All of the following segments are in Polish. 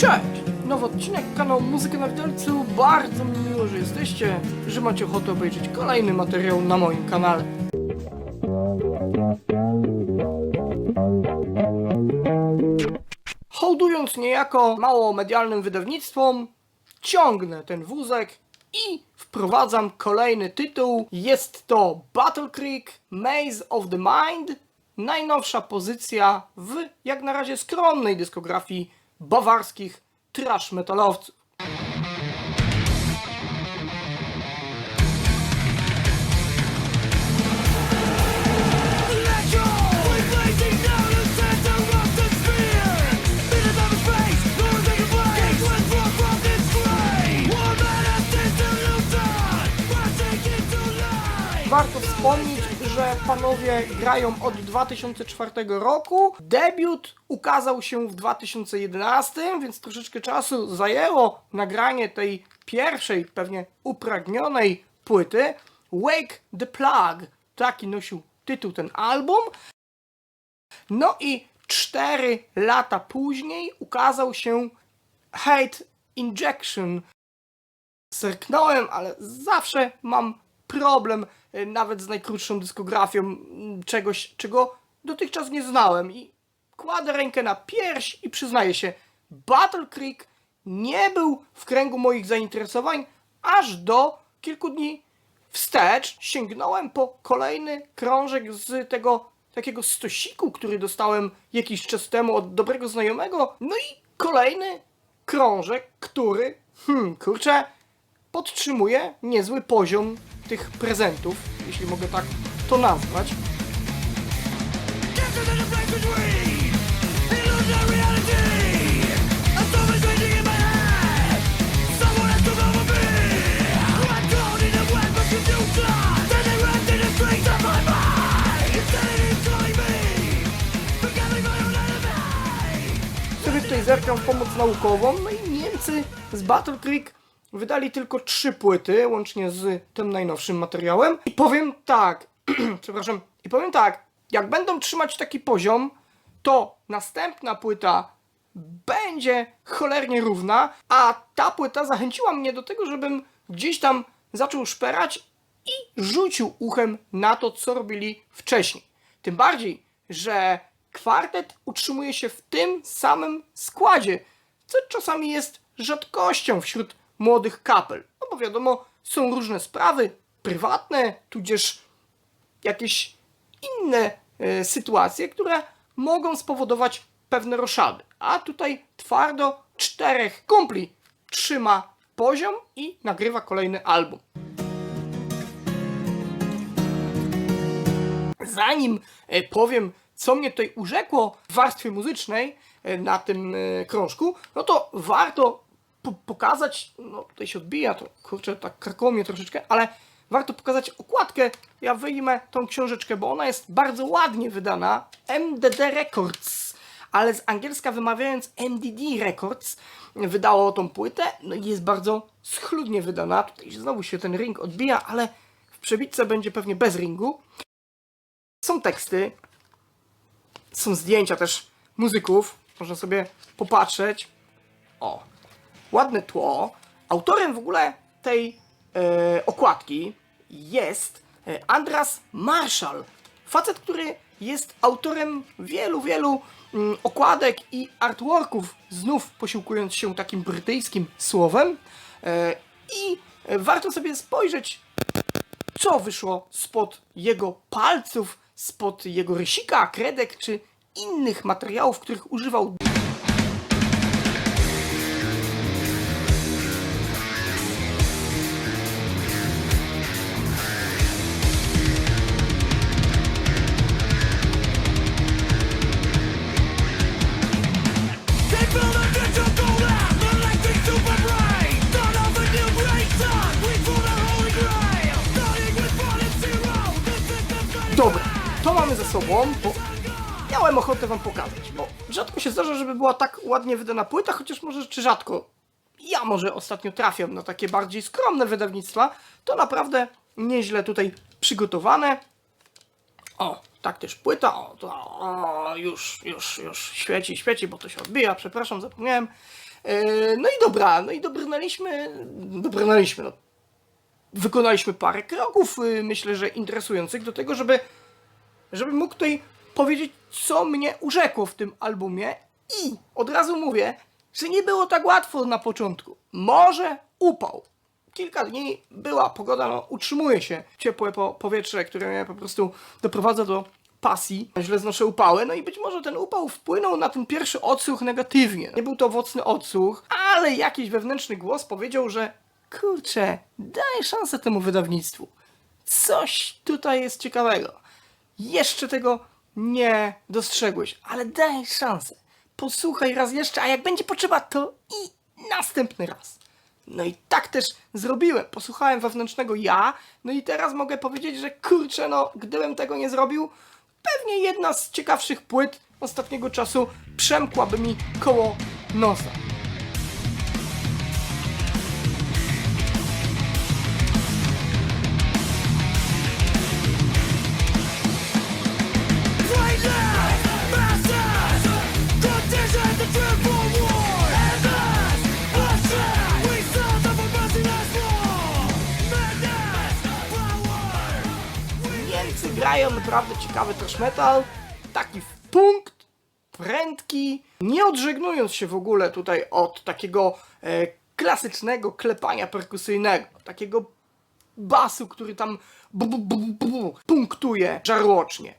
Cześć! Nowy odcinek kanału Muzyka na Widelcu. Bardzo mi miło, że jesteście, że macie ochotę obejrzeć kolejny materiał na moim kanale. Hołdując niejako mało medialnym wydawnictwom, ciągnę ten wózek i wprowadzam kolejny tytuł. Jest to Battle Creek Maze of the Mind, najnowsza pozycja w jak na razie skromnej dyskografii bawarskich trash metalowców. Panowie grają od 2004 roku. Debiut ukazał się w 2011, więc troszeczkę czasu zajęło nagranie tej pierwszej, pewnie upragnionej płyty. Wake the Plug. Taki nosił tytuł ten album. No i cztery lata później ukazał się Hate Injection. Zerknąłem, ale zawsze mam problem y, nawet z najkrótszą dyskografią czegoś, czego dotychczas nie znałem. I kładę rękę na pierś i przyznaję się, Battle Creek nie był w kręgu moich zainteresowań aż do kilku dni wstecz. Sięgnąłem po kolejny krążek z tego takiego stosiku, który dostałem jakiś czas temu od dobrego znajomego. No i kolejny krążek, który, hmm, kurczę, podtrzymuje niezły poziom tych prezentów, jeśli mogę tak to nazwać. Sobie tutaj zerkam pomoc naukową, no i Niemcy z Battle Creek wydali tylko trzy płyty, łącznie z tym najnowszym materiałem. I powiem tak, przepraszam, i powiem tak, jak będą trzymać taki poziom, to następna płyta będzie cholernie równa, a ta płyta zachęciła mnie do tego, żebym gdzieś tam zaczął szperać i rzucił uchem na to, co robili wcześniej. Tym bardziej, że kwartet utrzymuje się w tym samym składzie, co czasami jest rzadkością wśród młodych kapel. No bo wiadomo, są różne sprawy prywatne, tudzież jakieś inne e, sytuacje, które mogą spowodować pewne roszady. A tutaj twardo czterech kumpli trzyma poziom i nagrywa kolejny album. Zanim e, powiem, co mnie tutaj urzekło w warstwie muzycznej e, na tym e, krążku, no to warto po pokazać, no tutaj się odbija, to kurczę, tak krakoło mnie troszeczkę, ale warto pokazać okładkę. Ja wyjmę tą książeczkę, bo ona jest bardzo ładnie wydana. MDD Records, ale z angielska wymawiając MDD Records, wydało tą płytę, no i jest bardzo schludnie wydana. Tutaj znowu się ten ring odbija, ale w przebitce będzie pewnie bez ringu. Są teksty, są zdjęcia też muzyków, można sobie popatrzeć. O, ładne tło. Autorem w ogóle tej e, okładki jest e, Andras Marshall. Facet, który jest autorem wielu, wielu mm, okładek i artworków, znów posiłkując się takim brytyjskim słowem. E, I e, warto sobie spojrzeć, co wyszło spod jego palców, spod jego rysika, kredek czy innych materiałów, których używał sobą, bo miałem ochotę wam pokazać, bo rzadko się zdarza, żeby była tak ładnie wydana płyta, chociaż może czy rzadko. Ja może ostatnio trafiam na takie bardziej skromne wydawnictwa, to naprawdę nieźle tutaj przygotowane. O, tak też płyta, o, to, o już, już, już świeci, świeci, bo to się odbija, przepraszam, zapomniałem. E, No i dobra, no i dobrnęliśmy, dobrnęliśmy, no. Wykonaliśmy parę kroków, y, myślę, że interesujących do tego, żeby, żeby mógł tutaj powiedzieć, co mnie urzekło w tym albumie i od razu mówię, że nie było tak łatwo na początku. Może upał. Kilka dni była pogoda, no utrzymuje się ciepłe po, powietrze, które mnie po prostu doprowadza do pasji. Źle znoszę upały, no i być może ten upał wpłynął na ten pierwszy odsłuch negatywnie. Nie był to owocny odsłuch, ale jakiś wewnętrzny głos powiedział, że kurczę, daj szansę temu wydawnictwu. Coś tutaj jest ciekawego. Jeszcze tego nie dostrzegłeś, ale daj szansę. Posłuchaj raz jeszcze, a jak będzie potrzeba, to i następny raz. No i tak też zrobiłem. Posłuchałem wewnętrznego ja, no i teraz mogę powiedzieć, że kurczę, no gdybym tego nie zrobił, pewnie jedna z ciekawszych płyt ostatniego czasu przemkłaby mi koło nosa. Grają naprawdę ciekawy trash metal, taki w punkt, prędki, nie odżegnując się w ogóle tutaj od takiego e, klasycznego klepania perkusyjnego, takiego basu, który tam bu, bu, bu, bu, bu, punktuje żarłocznie.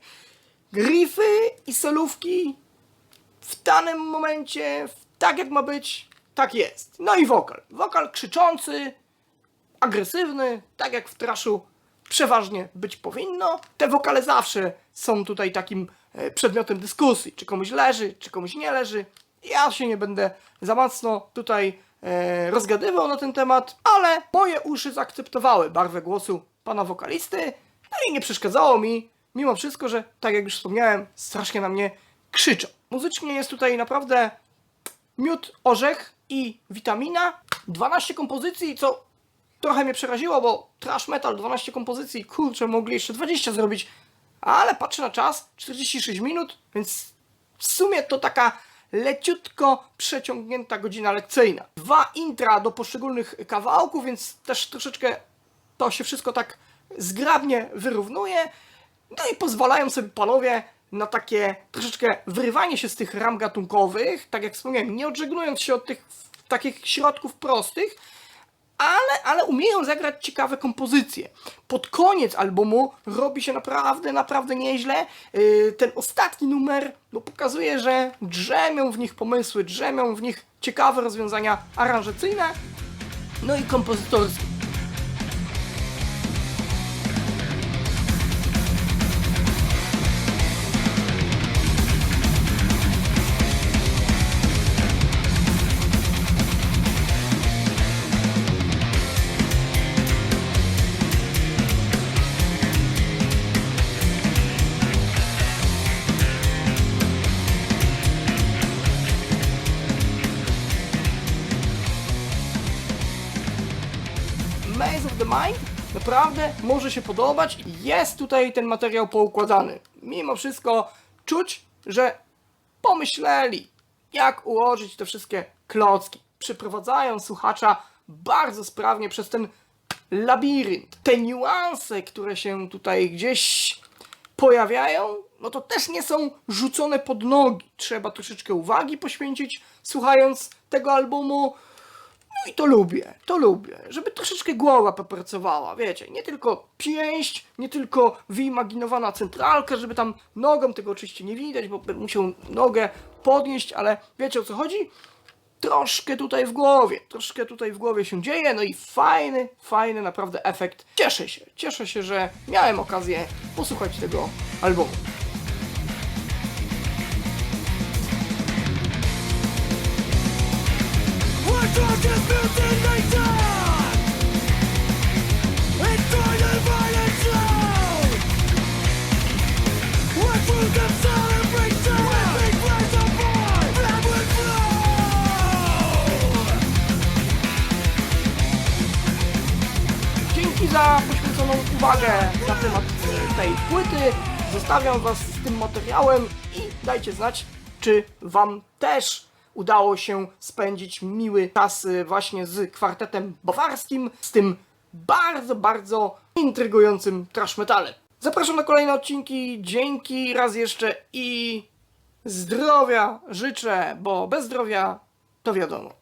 Grify i solówki w danym momencie, tak jak ma być, tak jest. No i wokal. Wokal krzyczący, agresywny, tak jak w traszu przeważnie być powinno. Te wokale zawsze są tutaj takim e, przedmiotem dyskusji, czy komuś leży, czy komuś nie leży. Ja się nie będę za mocno tutaj e, rozgadywał na ten temat, ale moje uszy zaakceptowały barwę głosu pana wokalisty, no i nie przeszkadzało mi, mimo wszystko, że tak jak już wspomniałem, strasznie na mnie krzyczą. Muzycznie jest tutaj naprawdę miód, orzech i witamina. 12 kompozycji, co trochę mnie przeraziło, bo trash metal 12 kompozycji, kurczę, mogli jeszcze 20 zrobić, ale patrzę na czas, 46 minut, więc w sumie to taka leciutko przeciągnięta godzina lekcyjna. Dwa intra do poszczególnych kawałków, więc też troszeczkę to się wszystko tak zgrabnie wyrównuje. No i pozwalają sobie panowie na takie troszeczkę wyrywanie się z tych ram gatunkowych, tak jak wspomniałem, nie odżegnując się od tych takich środków prostych, ale, ale umieją zagrać ciekawe kompozycje. Pod koniec albumu robi się naprawdę, naprawdę nieźle. Yy, Ten ostatni numer no, pokazuje, że drzemią w nich pomysły, drzemią w nich ciekawe rozwiązania aranżacyjne, no i kompozytorskie. Mind naprawdę może się podobać. Jest tutaj ten materiał poukładany. Mimo wszystko czuć, że pomyśleli, jak ułożyć te wszystkie klocki. Przyprowadzają słuchacza bardzo sprawnie przez ten labirynt. Te niuanse, które się tutaj gdzieś pojawiają, no to też nie są rzucone pod nogi. Trzeba troszeczkę uwagi poświęcić, słuchając tego albumu. No i to lubię, to lubię, żeby troszeczkę głowa popracowała, wiecie, nie tylko pięść, nie tylko wyimaginowana centralka, żeby tam nogą, tego oczywiście nie widać, bo bym musiał nogę podnieść, ale wiecie o co chodzi? Troszkę tutaj w głowie, troszkę tutaj w głowie się dzieje, no i fajny, fajny naprawdę efekt. Cieszę się, cieszę się, że miałem okazję posłuchać tego albumu. Uwagę na temat tej płyty. Zostawiam Was z tym materiałem i dajcie znać, czy Wam też udało się spędzić miły czas y, właśnie z kwartetem bawarskim, z tym bardzo, bardzo intrygującym trash metalem. Zapraszam na kolejne odcinki, dzięki raz jeszcze i zdrowia życzę, bo bez zdrowia to wiadomo.